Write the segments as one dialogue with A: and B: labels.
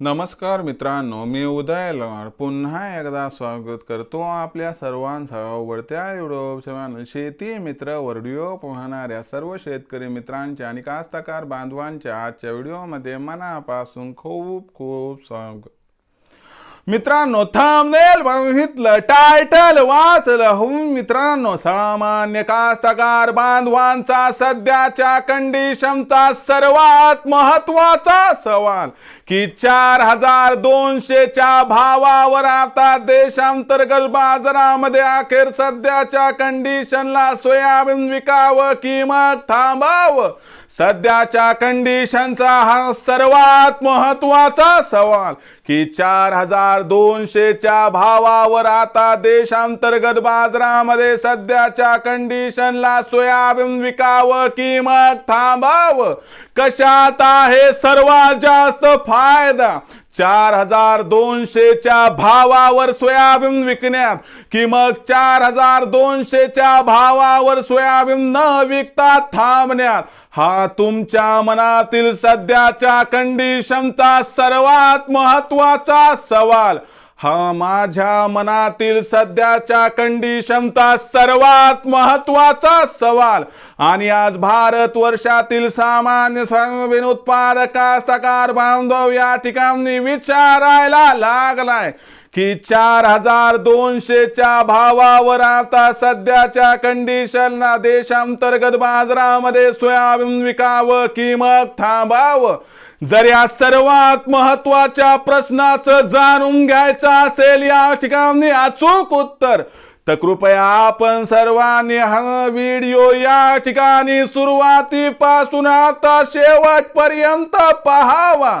A: नमस्कार मित्रांनो मी उदय लवाड पुन्हा एकदा स्वागत करतो आपल्या सर्वांचा आवडत्या युट्यूब चॅनल शेती मित्र व्हिडिओ पाहणाऱ्या सर्व शेतकरी मित्रांच्या आणि कास्तकार बांधवांच्या आजच्या व्हिडिओमध्ये मनापासून खूप खूप स्वागत. मित्रांनो थांबनेल बघितलं टायटल वाचलं. हो मित्रांनो सामान्य कास्तकार बांधवांचा सध्याच्या कंडिशनचा सर्वात महत्त्वाचा सवाल की चार हजार दोनशेच्या भावावर आता देशांतर्गत बाजारामध्ये अखेर सध्याच्या कंडिशनला सोयाबीन विकावं की मग थांबावं? सध्याच्या कंडिशनचा हा सर्वात महत्त्वाचा सवाल की चार हजार दोनशेच्या भावावर आता देशांतर्गत बाजारामध्ये सध्याच्या कंडिशनला सोयाबीन विकावं की मग थांबावं? कशात आहे सर्वात जास्त फायदा? चार हजार दोनशेच्या भावावर सोयाबीन विकण्यात की मग चार हजार दोनशेच्या भावावर सोयाबीन न विकता थांबण्यात? हा तुमच्या मनातील सध्याच्या कंडिशनचा सर्वात महत्त्वाचा सवाल. हा माझ्या मनातील सध्याच्या कंडिशनचा सर्वात महत्त्वाचा सवाल. आणि आज भारत वर्षातील सामान्य सोयाबीन उत्पादक सकार बांधव या ठिकाणी विचारायला लागलाय. की चार हजार दोनशेच्या भावावर आता सध्याच्या कंडिशनला देशांतर्गत बाजारामध्ये सोयाबीन विकावं की मग थांबावं. जर या सर्वात महत्त्वाच्या प्रश्नाचं जाणून घ्यायचं असेल या ठिकाणी अचूक उत्तर तर कृपया आपण सर्वांनी हा व्हिडिओ या ठिकाणी सुरुवातीपासून आता शेवटपर्यंत पहावा.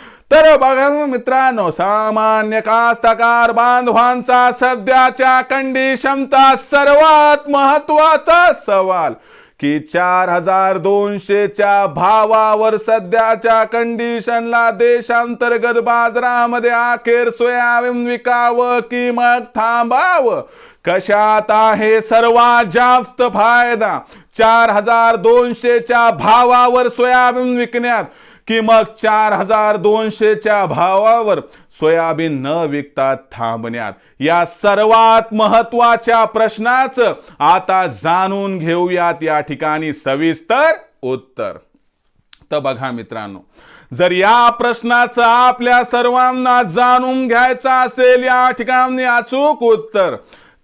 A: तर बघा मित्रांनो सामान्य कास्तकार बांधवांचा सध्याच्या कंडिशनचा सर्वात महत्त्वाचा सवाल की चार हजार दोनशेच्या भावावर सध्याच्या कंडिशनला देशांतर्गत बाजारामध्ये अखेर सोयाबीन विकावं की मग थांबावं? कशात आहे सर्वात जास्त फायदा? चार हजार दोनशेच्या भावावर सोयाबीन विकण्यात की मग चार हजार दोनशेच्या भावावर सोयाबीन न विकता थांबण्यात. या सर्वात महत्त्वाच्या प्रश्नाचं आता जाणून घेऊयात या ठिकाणी सविस्तर उत्तर. तर बघा मित्रांनो जर या प्रश्नाचं आपल्या सर्वांना जाणून घ्यायचं असेल या ठिकाणी अचूक उत्तर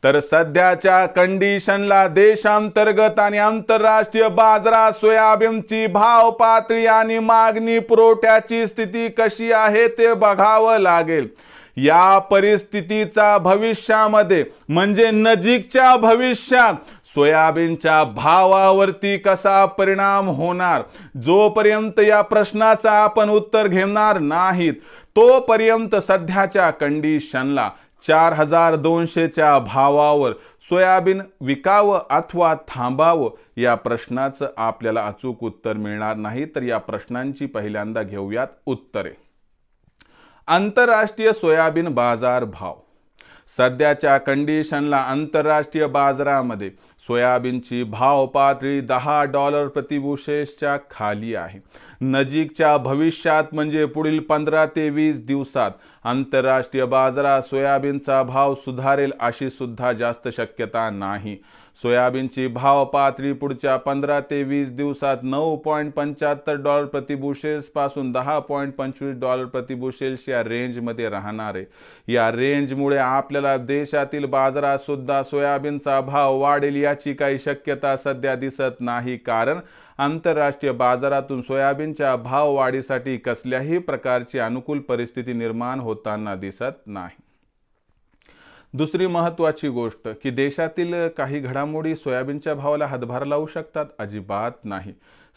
A: तर सध्याच्या कंडिशनला देशांतर्गत आणि आंतरराष्ट्रीय बाजारात सोयाबीनची भाव पातळी आणि मागणी पुरवठ्याची स्थिती कशी आहे ते बघावं लागेल. या परिस्थितीचा भविष्यामध्ये म्हणजे नजीकच्या भविष्यात सोयाबीनच्या भावावरती कसा परिणाम होणार? जोपर्यंत या प्रश्नाचा आपण उत्तर घेणार नाहीत तोपर्यंत सध्याच्या कंडिशनला चार हजार दोनशेच्या भावावर सोयाबीन विकावं अथवा थांबावं या प्रश्नाचं आपल्याला अचूक उत्तर मिळणार नाही तर या प्रश्नांची पहिल्यांदा घेऊयात उत्तरे. आंतरराष्ट्रीय सोयाबीन बाजार भाव. सध्याच्या कंडिशनला आंतरराष्ट्रीय बाजारामध्ये सोयाबीनची भाव पातळी दहा डॉलर प्रतिबुशेसच्या खाली आहे. नजीकच्या भविष्यात म्हणजे पुढील पंधरा ते वीस दिवसात आंतरराष्ट्रीय बाजारात सोयाबीनचा भाव सुधारेल अशी सुद्धा जास्त शक्यता नाही. सोयाबीनची भाव पातळी पुढच्या पंधरा ते वीस दिवसात नऊ पॉईंट पंच्याहत्तर डॉलर प्रतिबुशेल्सपासून दहा पॉईंट पंचवीस डॉलर प्रतिबुशेल्स या रेंजमध्ये राहणार आहे. या रेंजमुळे आपल्याला देशातील बाजारात सुद्धा सोयाबीनचा भाव वाढेल याची काही शक्यता सध्या दिसत नाही. कारण आंतरराष्ट्रीय बाजारातून सोयाबीनच्या भाववाढीसाठी कसल्याही प्रकारची अनुकूल परिस्थिती निर्माण होताना दिसत नाही. दुसरी महत्त्वाची गोष्ट की देशातील काही घडामोडी सोयाबीनच्या भावाला हातभार लावू शकतात अजिबात नाही.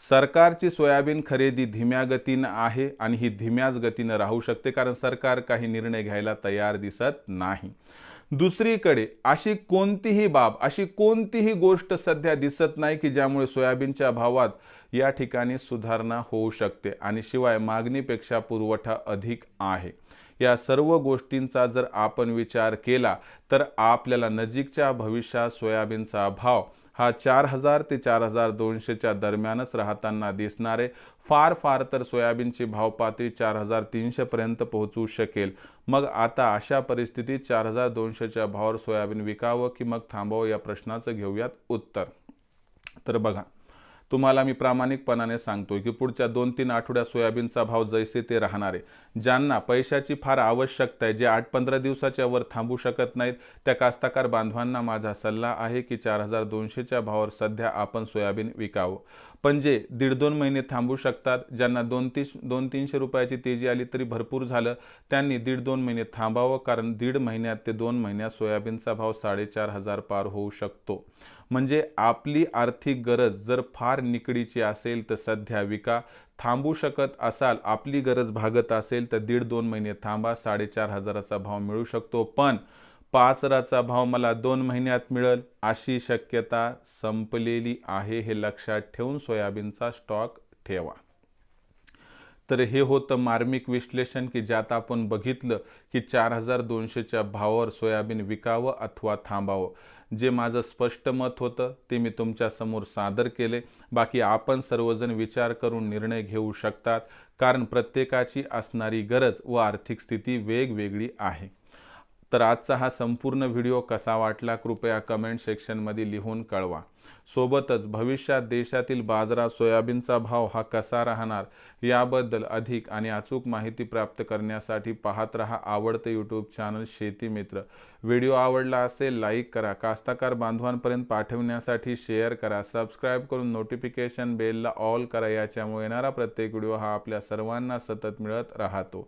A: सरकारची सोयाबीन खरेदी धीम्या गतीनं आहे आणि ही धीम्याच गतीनं राहू शकते कारण सरकार काही निर्णय घ्यायला तयार दिसत नाही. दुसरीकडे अशी कोणतीही बाब अशी कोणतीही गोष्ट सध्या दिसत नाही की ज्यामुळे सोयाबीनच्या भावात या ठिकाणी सुधारणा होऊ शकते आणि शिवाय मागणीपेक्षा पुरवठा अधिक आहे. या सर्व गोष्टींचा जर आपण विचार केला तर आपल्याला नजीकच्या भविष्यात सोयाबीनचा भाव हा चार हजार ते चार हजार दोनशेच्या दरम्यानच राहताना दिसणारे फार फार तर सोयाबीनची भाव पातळी चार हजार तीनशेपर्यंत पोहोचू शकेल. मग आता अशा परिस्थितीत चार हजार दोनशेच्या भावावर सोयाबीन विकावं की मग थांबावं या प्रश्नाचं घेऊयात उत्तर. तर बघा तुम्हाला मी प्रामाणिकपणाने सांगतो की पुढच्या दोन तीन आठवड्यात सोयाबीनचा भाव जैसे ते राहणार आहे. ज्यांना पैशाची फार आवश्यकता आहे जे आठ पंधरा दिवसाच्या वर थांबू शकत नाहीत त्या कास्ताकार बांधवांना माझा सल्ला आहे की चार हजार दोनशेच्या भावावर सध्या आपण सोयाबीन विकावं. पण जे दीड दोन महिने थांबू शकतात ज्यांना दोन तीस दोन तीनशे रुपयाची तेजी आली तरी भरपूर झालं त्यांनी दीड दोन महिने थांबावं कारण दीड महिन्यात ते दोन महिन्यात सोयाबीनचा भाव साडेचार हजार पार होऊ शकतो. म्हणजे आपली आर्थिक गरज जर फार निकडीची असेल तर सध्या विका थांबू शकत असाल आपली गरज भागत असेल तर दीड दोन महिने थांबा साडेचार हजाराचा भाव मिळू शकतो. पण पाच भाव मला दोन महिन्यात मिळेल अशी शक्यता संपलेली आहे हे लक्षात ठेवून सोयाबीनचा स्टॉक ठेवा. तर हे होतं मार्मिक विश्लेषण की ज्यात आपण बघितलं की चार हजार दोनशेच्या भावावर सोयाबीन विकावं अथवा थांबावं. जे माझं स्पष्ट मत होतं ते मी तुमच्यासमोर सादर केले. बाकी आपण सर्वजण विचार करून निर्णय घेऊ शकतात कारण प्रत्येकाची असणारी गरज व आर्थिक स्थिती वेगवेगळी आहे. तर आजचा हा संपूर्ण व्हिडिओ कसा वाटला कृपया कमेंट सेक्शनमध्ये लिहून कळवा. सोबतच भविष्यात देशातील बाजारात सोयाबीनचा भाव हा कसा राहणार याबद्दल अधिक आणि अचूक माहिती प्राप्त करण्यासाठी पाहत रहा आवडतं यूट्यूब चॅनल शेती मित्र. व्हिडिओ आवडला असेल लाईक करा. कास्ताकार बांधवांपर्यंत पाठवण्यासाठी शेअर करा. सबस्क्राईब करून नोटिफिकेशन बेलला ऑल करा. याच्यामुळे येणारा प्रत्येक व्हिडिओ हा आपल्या सर्वांना सतत मिळत राहतो.